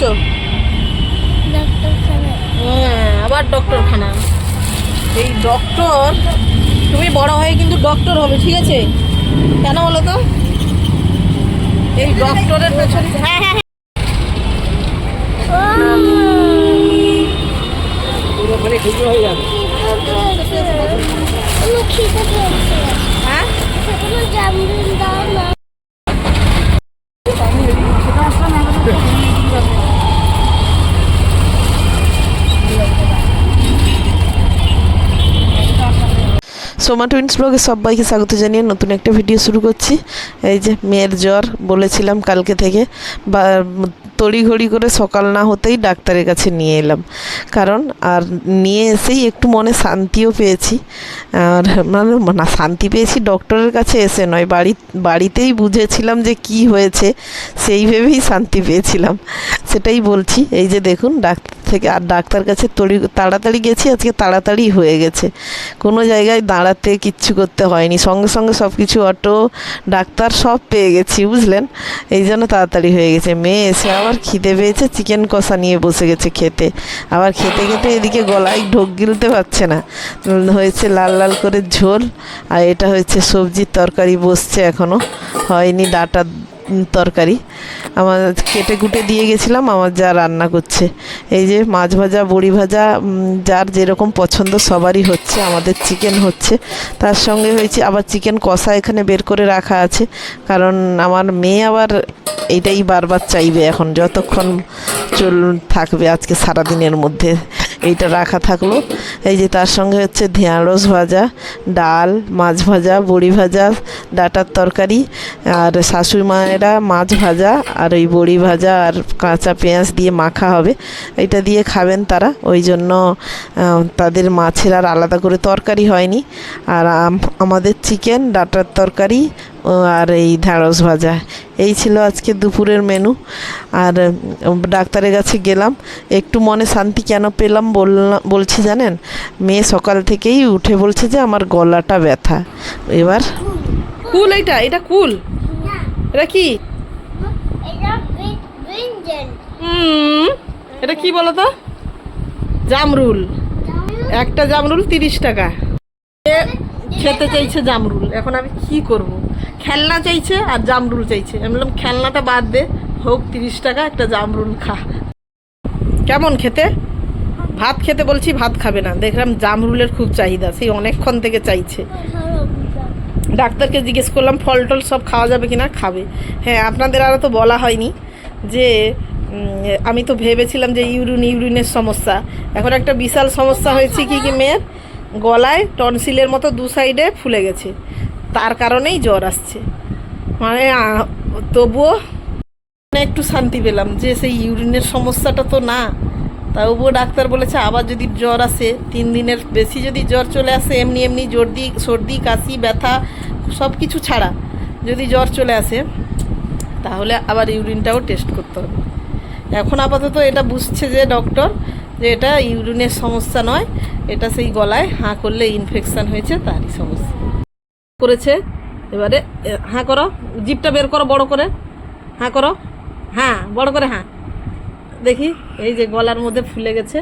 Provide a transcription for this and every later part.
যাচ্ছ হ্যাঁ আবার ডক্টরখানা এই ডক্টর তুমি বড় হয়ে কিন্তু ডক্টর হবে ঠিক আছে কেন বলো তো এই ডক্টরের পেছনে হ্যাঁ হ্যাঁ হ্যাঁ। পুরোখানে খুশি হয়ে যাবে হ্যাঁ জামরুল দাও না সোমা টুইন্স ব্লগে সবাইকে স্বাগত জানিয়ে নতুন একটা ভিডিও শুরু করছি। এই যে মেয়ের জ্বর বলেছিলাম কালকে থেকে। বা, তড়িঘড়ি করে সকাল না হতেই ডাক্তারের কাছে নিয়ে এলাম। কারণ, আর নিয়ে এসেই একটু মনে শান্তিও পেয়েছি। আর মানে না, শান্তি পেয়েছি ডক্টরের কাছে এসে নয়, বাড়ি, বাড়িতেই বুঝেছিলাম যে কি হয়েছে, সেই ভেবেই শান্তি পেয়েছিলাম। সেটাই বলছি, এই যে দেখুন, ডাক্তার থেকে আর ডাক্তার কাছে তড়ি তাড়াতাড়ি গেছি, আজকে তাড়াতাড়ি হয়ে গেছে। কোনো জায়গায় দাঁড়াতে কিচ্ছু করতে হয়নি। সঙ্গে সঙ্গে সব কিছু অটো, ডাক্তার সব পেয়ে গেছি, বুঝলেন? এই জন্য তাড়াতাড়ি হয়ে গেছে। মেয়ে এসে আবার খিদে পেয়েছে, চিকেন কষা নিয়ে বসে গেছে খেতে। আবার খেতে খেতে এদিকে গলায় ঢোক গিলতে পারছে না। হয়েছে লাল লাল করে ঝোল, আর এটা হয়েছে সবজির তরকারি, বসছে এখনও হয়নি ডাটা তরকারি। আমার কেটে কুটে দিয়ে গেছিলাম, আমার যা রান্না করছে। এই যে মাছ ভাজা, বড়ি ভাজা যার যেরকম পছন্দ সবারই হচ্ছে, আমাদের চিকেন হচ্ছে। তার সঙ্গে হয়েছে, আবার চিকেন কষা এখানে বের করে রাখা আছে। কারণ আমার মেয়ে আবার এটাই বারবার চাইবে এখন, যতক্ষণ চল থাকবে আজকে সারাদিনের মধ্যে। এইটা রাখা থাকল। এই যে তার সঙ্গে হচ্ছে ঢেঁড়স ভাজা, ডাল, মাছ ভাজা, বড়ি ভাজা, ডাটার তরকারি, আর শাশুড়ি মায়েরা মাছ ভাজা আর ওই বড়ি ভাজা আর কাঁচা পেঁয়াজ দিয়ে মাখা হবে। এটা দিয়ে খাবেন তারা। ওই জন্য তাদের মাছের আর আলাদা করে তরকারি হয়নি। আর আম- আমাদের চিকেন, ডাটার তরকারি আর এই ঢ্যাঁড়স ভাজা। এই ছিল আজকে দুপুরের মেনু আর ডাক্তারের কাছে গেলাম। একটু মনে শান্তি কেন পেলাম বললাম বলছি জানেন? মেয়ে সকাল থেকেই উঠে বলছে যে আমার গলাটা ব্যথা। এবার কুল এটা এটা কুল। এটা কি? এটা কি বলো তো জামরুল। একটা জামরুল তিরিশ টাকা। খেতে চাইছে জামরুল। এখন আমি কি করব? খেলনা চাইছে আর জামরুল চাইছে। আমি বললাম, খেলনাটা বাদ দে, হোক তিরিশ টাকা, একটা জামরুল খা। কেমন খেতে? ভাত খেতে বলছি, ভাত খাবে না। দেখলাম জামরুলের খুব চাহিদা, সেই অনেকক্ষণ থেকে চাইছে। ডাক্তারকে জিজ্ঞেস করলাম ফল টল সব খাওয়া যাবে কি না খাবে। হ্যাঁ আপনাদের আরও তো বলা হয়নি যে আমি তো ভেবেছিলাম যে ইউরিন, ইউরিনের সমস্যা। এখন একটা বিশাল সমস্যা হয়েছে কি কি মেয়ের? গলায় টনসিলের মতো দু সাইডে ফুলে গেছে। তার কারণেই জ্বর আসছে। মানে তবুও মানে একটু শান্তি পেলাম যে সেই ইউরিনের সমস্যাটা তো না। তবুও ডাক্তার বলেছে, আবার যদি জ্বর আসে, তিন দিনের বেশি যদি জ্বর চলে আসে, এমনি এমনি জর্দি, সর্দি, কাশি, ব্যথা সব কিছু ছাড়া যদি জ্বর চলে আসে, তাহলে আবার ইউরিনটাও টেস্ট করতে হবে। এখন আপাতত এটা বুঝছে যে ডক্টর যে এটা ইউরিনের সমস্যা নয়, এটা সেই গলায় হাঁ করলে ইনফেকশান হয়েছে, তারই সমস্যা। করেছে। এবারে হ্যাঁ করো, জিপটা বের করো বড় করে। হ্যাঁ করো হ্যাঁ বড় করে হ্যাঁ। দেখি, এই যে গলার মধ্যে ফুলে গেছে।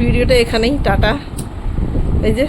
ভিডিওটা এখানেই, টাটা। এই যে